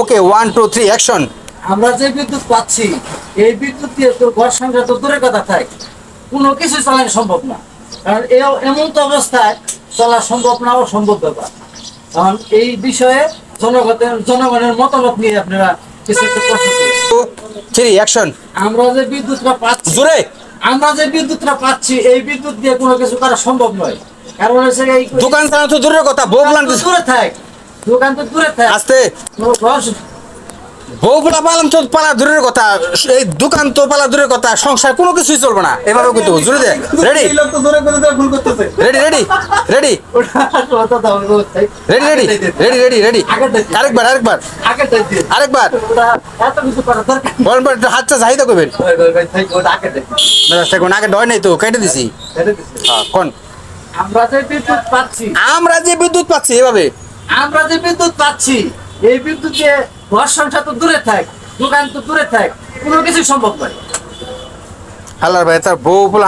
Okay one two three action আমরা যে বিদ্যুৎ পাচ্ছি এই বিদ্যুৎ দিয়ে তোর ঘর সংসার তো দূরে কথা থাক কোনো কিছু চালানো সম্ভব না। কারণ এমন তো অবস্থায় চলা সম্ভব না অসম্ভব ব্যাপার। কারণ এই বিষয়ে জনগণের জনগণের মতামত নিয়ে আপনারা কিছু একটা প্রশ্ন থ্রি অ্যাকশন আমরা যে বিদ্যুৎটা পাচ্ছি জোরে। আমরা যে বিদ্যুৎটা পাচ্ছি এই বিদ্যুৎ দিয়ে কোনো কিছু করা সম্ভব নয়। কারণ হচ্ছে এই দোকান চালানো তো দূরের কথা থাক দূরে থাক। আস্তে। বউ তো পালা দূরের কথা। এই দোকান তো পালা দূরের কথা সংসার কোনো কিছুই চলবে না। এভাবে কিন্তু জোরে দে। রেডি এই লোক তো দূরে করে দেয়, ভুল করতেছে। Ready ready ready ready ready ready ready ready আরেকবার আরেকবার। আরেকবার। বলেন হাতটা চাহিদা করবেন। আগে ডয় নাই তো কেটে দিছি। হ্যাঁ, কোন? আমরা যে বিদ্যুৎ পাচ্ছি। আমরা যে বিদ্যুৎ পাচ্ছি এভাবে। আমরা যে বিদ্যুৎ পাচ্ছি, এই বিদ্যুৎ দিয়ে ঘর সংসার তো দূরে থাক, দোকান তো দূরে থাক, কোনো কিছু সম্ভব নয়। হালার ভাই, তার বউ বলা